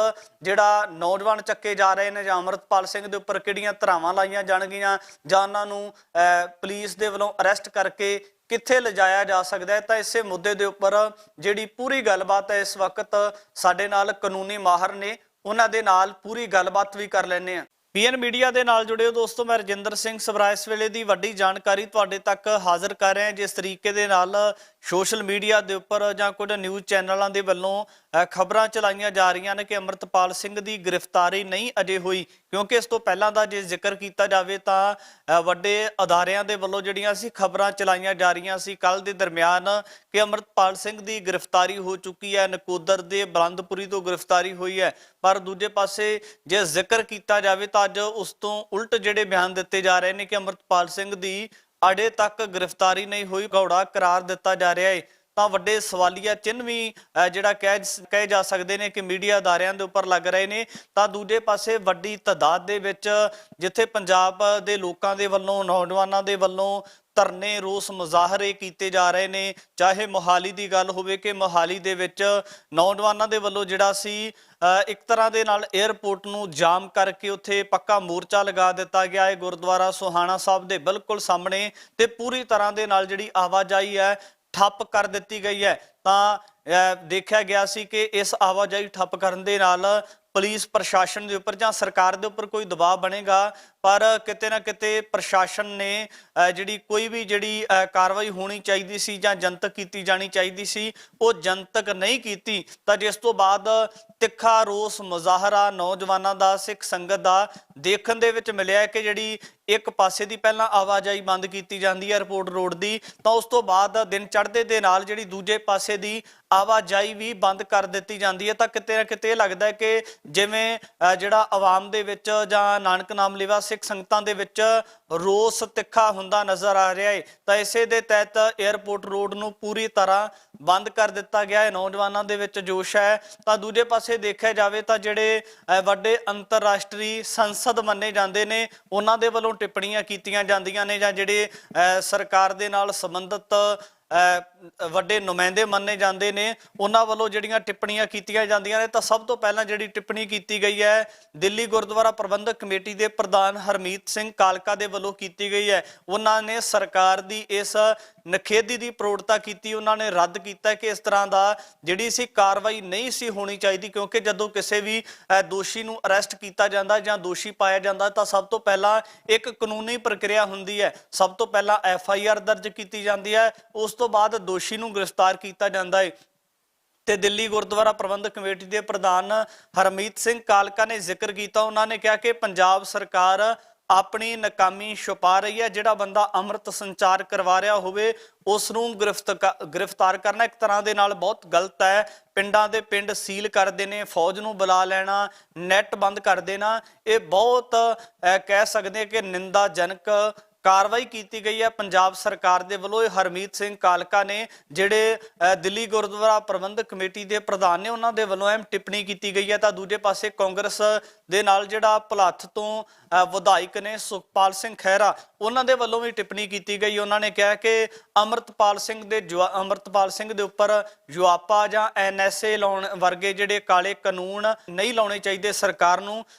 ਜਿਹੜਾ ਨੌਜਵਾਨ ਚੱਕੇ ਜਾ ਰਹੇ ਨੇ ਜਾਂ ਅਮਰਤਪਾਲ ਸਿੰਘ ਦੇ ਉੱਪਰ ਕਿਹੜੀਆਂ ਧਰਾਵਾਂ ਲਾਈਆਂ ਜਾਣਗੀਆਂ? ਜਾਂ ਉਹਨਾਂ ਨੂੰ ਅਹ, ਪੁਲਿਸ ਦੇ ਵੱਲੋਂ ਅਰੈਸਟ ਕਰਕੇ ਕਿੱਥੇ ਲਿਜਾਇਆ ਜਾ ਸਕਦਾ ਹੈ? ਤਾਂ ਇਸੇ ਮੁੱਦੇ ਦੇ ਉੱਪਰ ਜਿਹੜੀ ਪੂਰੀ ਗੱਲਬਾਤ ਹੈ ਇਸ ਵਕਤ ਸਾਡੇ ਨਾਲ ਕਾਨੂੰਨੀ ਮਾਹਰ ਨੇ। ਉਹਨਾਂ ਦੇ ਨਾਲ ਪੂਰੀ ਗੱਲਬਾਤ ਵੀ ਕਰ ਲੈਣੇ ਆ ਪੀਐਨ ਮੀਡੀਆ ਦੇ ਨਾਲ ਜੁੜੇ ਹੋ ਦੋਸਤੋ, ਮੈਂ ਰਜਿੰਦਰ ਸਿੰਘ ਸਭਰਾ। ਇਸ ਵੇਲੇ ਦੀ ਵੱਡੀ ਜਾਣਕਾਰੀ ਤੁਹਾਡੇ ਤੱਕ ਹਾਜ਼ਰ ਕਰ ਰਿਹਾ ਜਿਸ ਤਰੀਕੇ ਦੇ ਨਾਲ ਸੋਸ਼ਲ ਮੀਡੀਆ ਦੇ ਉੱਪਰ ਜਾਂ ਕੁਝ ਨਿਊਜ਼ ਚੈਨਲਾਂ ਦੇ ਵੱਲੋਂ ਖਬਰਾਂ ਚਲਾਈਆਂ ਜਾ ਰਹੀਆਂ ਨੇ ਕਿ ਅਮਰਤਪਾਲ ਸਿੰਘ ਦੀ ਗ੍ਰਿਫਤਾਰੀ ਨਹੀਂ ਅਜੇ ਹੋਈ। ਕਿਉਂਕਿ ਇਸ ਤੋਂ ਪਹਿਲਾਂ ਦਾ ਜੇ ਜ਼ਿਕਰ ਕੀਤਾ ਜਾਵੇ ਤਾਂ ਵੱਡੇ ਅਦਾਰਿਆਂ ਦੇ ਵੱਲੋਂ ਜਿਹੜੀਆਂ ਸੀ ਖਬਰਾਂ ਚਲਾਈਆਂ ਜਾ ਰਹੀਆਂ ਸੀ ਕੱਲ ਦੇ ਦਰਮਿਆਨ ਕਿ ਅਮਰਤਪਾਲ ਸਿੰਘ ਦੀ ਗ੍ਰਿਫਤਾਰੀ ਹੋ ਚੁੱਕੀ ਹੈ। ਨਕੋਦਰ ਦੇ ਬਲੰਦਪੁਰੀ ਤੋਂ ਗ੍ਰਿਫਤਾਰੀ ਹੋਈ ਹੈ। ਪਰ ਦੂਜੇ ਪਾਸੇ ਜੇ ਜ਼ਿਕਰ ਕੀਤਾ ਜਾਵੇ ਤਾਂ ਅੱਜ ਉਸ ਤੋਂ ਉਲਟ ਜਿਹੜੇ ਬਿਆਨ ਦਿੱਤੇ ਜਾ ਰਹੇ ਨੇ ਕਿ ਅਮਰਤਪਾਲ ਸਿੰਘ ਦੀ ਅੜੇ ਤੱਕ ਗ੍ਰਿਫਤਾਰੀ ਨਹੀਂ ਹੋਈ, ਘੌੜਾ ਕਰਾਰ ਦਿੱਤਾ ਜਾ ਰਿਹਾ ਹੈ ਤਾਂ ਵੱਡੇ ਸਵਾਲੀਆ ਚਿੰਨ੍ਹ ਵੀ ਜਿਹੜਾ ਕਹਿ ਕਹੇ ਜਾ ਸਕਦੇ ਨੇ ਕਿ ਮੀਡੀਆ ਅਦਾਰਿਆਂ ਦੇ ਉੱਪਰ ਲੱਗ ਰਹੇ ਨੇ। ਤਾਂ ਦੂਜੇ ਪਾਸੇ ਵੱਡੀ ਤਦਾਦ ਦੇ ਵਿੱਚ ਜਿੱਥੇ ਪੰਜਾਬ ਦੇ ਲੋਕਾਂ ਦੇ ਵੱਲੋਂ, ਨੌਜਵਾਨਾਂ ਦੇ ਵੱਲੋਂ ਧਰਨੇ ਰੋਸ ਮੁਜ਼ਾਹਰੇ ਕੀਤੇ ਜਾ ਰਹੇ ਨੇ। ਚਾਹੇ ਮੋਹਾਲੀ ਦੀ ਗੱਲ ਹੋਵੇ ਕਿ ਮੋਹਾਲੀ ਦੇ ਵਿੱਚ ਨੌਜਵਾਨਾਂ ਦੇ ਵੱਲੋਂ ਜਿਹੜਾ ਸੀ ਇੱਕ ਤਰ੍ਹਾਂ ਦੇ ਨਾਲ 에ਅਰਪੋਰਟ ਨੂੰ ਜਾਮ ਕਰਕੇ ਉੱਥੇ ਪੱਕਾ ਮੋਰਚਾ ਲਗਾ ਦਿੱਤਾ ਗਿਆ ਹੈ। ਗੁਰਦੁਆਰਾ ਸੋਹਾਣਾ ਸਾਹਿਬ ਦੇ ਬਿਲਕੁਲ ਸਾਹਮਣੇ ਤੇ ਪੂਰੀ ਤਰ੍ਹਾਂ ਦੇ ਨਾਲ ਜਿਹੜੀ ਆਵਾਜਾਈ ਹੈ ਠੱਪ ਕਰ ਦਿੱਤੀ ਗਈ ਹੈ। ਤਾਂ ਅ, ਦੇਖਿਆ ਗਿਆ ਸੀ ਕਿ ਇਸ ਆਵਾਜਾਈ ਠੱਪ ਕਰਨ ਦੇ ਨਾਲ ਪੁਲਿਸ ਪ੍ਰਸ਼ਾਸਨ ਦੇ ਉੱਪਰ ਜਾਂ ਸਰਕਾਰ ਦੇ ਉੱਪਰ ਕੋਈ ਦਬਾਅ ਬਣੇਗਾ। ਪਰ ਕਿਤੇ ਨਾ ਕਿਤੇ ਪ੍ਰਸ਼ਾਸਨ ਨੇ ਜਿਹੜੀ ਕੋਈ ਵੀ ਜਿਹੜੀ ਕਾਰਵਾਈ ਹੋਣੀ ਚਾਹੀਦੀ ਸੀ ਜਾਂ ਜਨਤਕ ਕੀਤੀ ਜਾਣੀ ਚਾਹੀਦੀ ਸੀ, ਉਹ ਜਨਤਕ ਨਹੀਂ ਕੀਤੀ। ਤਾਂ ਜਿਸ ਤੋਂ ਬਾਅਦ ਤਿੱਖਾ ਰੋਸ ਮੁਜ਼ਾਹਰਾ ਨੌਜਵਾਨਾਂ ਦਾ, ਸਿੱਖ ਸੰਗਤ ਦਾ ਦੇਖਣ ਦੇ ਵਿੱਚ ਮਿਲਿਆ ਕਿ ਜਿਹੜੀ ਇੱਕ ਪਾਸੇ ਦੀ ਪਹਿਲਾਂ ਆਵਾਜਾਈ ਬੰਦ ਕੀਤੀ ਜਾਂਦੀ ਹੈ 에ਅਰਪੋਰਟ ਰੋਡ ਦੀ, ਤਾਂ ਉਸ ਤੋਂ ਬਾਅਦ ਦਿਨ ਚੜ੍ਹਦੇ ਦੇ ਨਾਲ ਜਿਹੜੀ ਦੂਜੇ ਪਾਸੇ ਦੀ ਆਵਾਜਾਈ ਵੀ ਬੰਦ ਕਰ ਦਿੱਤੀ ਜਾਂਦੀ ਹੈ। ਤਾਂ ਕਿਤੇ ਨਾ ਕਿਤੇ ਇਹ ਲੱਗਦਾ ਹੈ ਕਿ ਜਿਵੇਂ ਜਿਹੜਾ ਆਵਾਮ ਦੇ ਵਿੱਚ ਜਾਂ ਨਾਨਕ ਨਾਮ ਲੈਵਾ ਸਿੱਖ ਸੰਗਤਾਂ ਦੇ ਵਿੱਚ ਰੋਸ ਤਿੱਖਾ ਹੁੰਦਾ ਨਜ਼ਰ ਆ ਰਿਹਾ ਹੈ ਤਾਂ ਇਸੇ ਦੇ ਤਹਿਤ 에ਅਰਪੋਰਟ ਰੋਡ ਨੂੰ ਪੂਰੀ ਤਰ੍ਹਾਂ ਬੰਦ ਕਰ ਦਿੱਤਾ ਗਿਆ ਹੈ ਨੌਜਵਾਨਾਂ ਦੇ ਵਿੱਚ ਜੋਸ਼ ਹੈ। ਤਾਂ ਦੂਜੇ ਪਾਸੇ ਦੇਖਿਆ ਜਾਵੇ ਤਾਂ ਜਿਹੜੇ ਵੱਡੇ ਅੰਤਰਰਾਸ਼ਟਰੀ ਸੰਸਦ ਮੰਨੇ ਜਾਂਦੇ ਨੇ ਉਹਨਾਂ ਦੇ ਵੱਲੋਂ ਟਿੱਪਣੀਆਂ ਕੀਤੀਆਂ ਜਾਂਦੀਆਂ ਨੇ ਜਾਂ ਜਿਹੜੇ ਅ, ਸਰਕਾਰ ਦੇ ਨਾਲ ਸੰਬੰਧਿਤ ਵੱਡੇ ਨੁਮਾਇੰਦੇ ਮੰਨੇ ਜਾਂਦੇ ਨੇ। ਉਹਨਾਂ ਵੱਲੋਂ ਜਿਹੜੀਆਂ ਟਿੱਪਣੀਆਂ ਕੀਤੀਆਂ ਜਾਂਦੀਆਂ ਨੇ, ਤਾਂ ਸਭ ਤੋਂ ਪਹਿਲਾਂ ਜਿਹੜੀ ਟਿੱਪਣੀ ਕੀਤੀ ਗਈ ਹੈ, ਦਿੱਲੀ ਗੁਰਦੁਆਰਾ ਪ੍ਰਬੰਧਕ ਕਮੇਟੀ ਦੇ ਪ੍ਰਧਾਨ ਹਰਮੀਤ ਸਿੰਘ ਕਾਲਕਾ ਦੇ ਵੱਲੋਂ ਕੀਤੀ ਗਈ ਹੈ। ਉਹਨਾਂ ਨੇ ਸਰਕਾਰ ਦੀ ਇਸ ਨਖੇਦੀ ਦੀ ਪ੍ਰੋੜਤਾ ਕੀਤੀ, ਉਹਨਾਂ ਨੇ ਰੱਦ ਕੀਤਾ ਕਿ ਇਸ ਤਰ੍ਹਾਂ ਦਾ ਜਿਹੜੀ ਸੀ ਕਾਰਵਾਈ ਨਹੀਂ ਸੀ ਹੋਣੀ ਚਾਹੀਦੀ, ਕਿਉਂਕਿ ਜਦੋਂ ਕਿਸੇ ਵੀ ਦੋਸ਼ੀ ਨੂੰ ਅਰੈਸਟ ਕੀਤਾ ਜਾਂਦਾ ਜਾਂ ਦੋਸ਼ੀ ਪਾਇਆ ਜਾਂਦਾ, ਤਾਂ ਸਭ ਤੋਂ ਪਹਿਲਾਂ ਇੱਕ ਕਾਨੂੰਨੀ ਪ੍ਰਕਿਰਿਆ ਹੁੰਦੀ ਹੈ। ਸਭ ਤੋਂ ਪਹਿਲਾਂ ਐਫ ਆਈ ਆਰ ਦਰਜ ਕੀਤੀ ਜਾਂਦੀ ਹੈ। ਉਸ ਤੋਂ ਬਾਅਦ ਦੋਸ਼ੀ ਨੂੰ ਗ੍ਰਿਫਤਾਰ ਕੀਤਾ ਜਾਂਦਾ ਹੈ ਤੇ ਦਿੱਲੀ ਗੁਰਦੁਆਰਾ ਪ੍ਰਬੰਧਕ ਕਮੇਟੀ ਦੇ ਪ੍ਰਧਾਨ ਹਰਮੀਤ ਸਿੰਘ ਕਾਲਕਾ ਨੇ ਜ਼ਿਕਰ ਕੀਤਾ। ਉਹਨਾਂ ਨੇ ਕਿਹਾ ਕਿ ਪੰਜਾਬ ਸਰਕਾਰ ਆਪਣੀ ਨਾਕਾਮੀ ਛੁਪਾ ਰਹੀ ਹੈ। ਜਿਹੜਾ ਬੰਦਾ ਅੰਮ੍ਰਿਤ ਸੰਚਾਰ ਕਰਵਾ ਰਿਹਾ ਹੋਵੇ ਉਸ ਨੂੰ ਗ੍ਰਿਫਤ ਗ੍ਰਿਫਤਾਰ ਕਰਨਾ ਇੱਕ ਤਰ੍ਹਾਂ ਦੇ ਨਾਲ ਬਹੁਤ ਗਲਤ ਹੈ। ਪਿੰਡਾਂ ਦੇ ਪਿੰਡ ਸੀਲ ਕਰਦੇ ਨੇ ਫੌਜ ਨੂੰ ਬੁਲਾ ਲੈਣਾ, ਨੈਟ ਬੰਦ ਕਰ ਦੇਣਾ, ਇਹ ਬਹੁਤ ਕਹਿ ਸਕਦੇ ਹਾਂ ਕਿ ਨਿੰਦਾਜਨਕ ਕਾਰਵਾਈ ਕੀਤੀ ਗਈ ਹੈ। ਪੰਜਾਬ ਸਰਕਾਰ ਦੇ ਵੱਲੋਂ ਇਹ ਹਰਮੀਤ ਸਿੰਘ ਕਾਲਕਾ ਨੇ ਜਿਹੜੇ ਦਿੱਲੀ ਗੁਰਦੁਆਰਾ ਪ੍ਰਬੰਧਕ ਕਮੇਟੀ ਦੇ ਪ੍ਰਧਾਨ ਨੇ ਉਹਨਾਂ ਦੇ ਵੱਲੋਂ ਇਹ ਟਿੱਪਣੀ ਕੀਤੀ ਗਈ ਹੈ। ਤਾਂ ਦੂਜੇ ਪਾਸੇ ਕਾਂਗਰਸ ਦੇ ਨਾਲ ਜਿਹੜਾ ਭਲੱਥ ਤੋਂ ਅ, ਵਿਧਾਇਕ ਨੇ ਸੁਖਪਾਲ ਸਿੰਘ ਖਹਿਰਾ ਉਹਨਾਂ ਦੇ ਵੱਲੋਂ ਵੀ ਟਿੱਪਣੀ ਕੀਤੀ ਗਈ। ਉਹਨਾਂ ਨੇ ਕਿਹਾ ਕਿ ਅਮਰਤਪਾਲ ਸਿੰਘ ਦੇ ਜਵਾ- ਅਮਰਤਪਾਲ ਸਿੰਘ ਦੇ ਉੱਪਰ ਯੁਆਪਾ ਜਾਂ ਐਨਐਸਏ ਲਾਉਣ ਵਰਗੇ ਜਿਹੜੇ ਕਾਲੇ ਕਾਨੂੰਨ ਨਹੀਂ ਲਾਉਣੇ ਚਾਹੀਦੇ ਸਰਕਾਰ ਨੂੰ।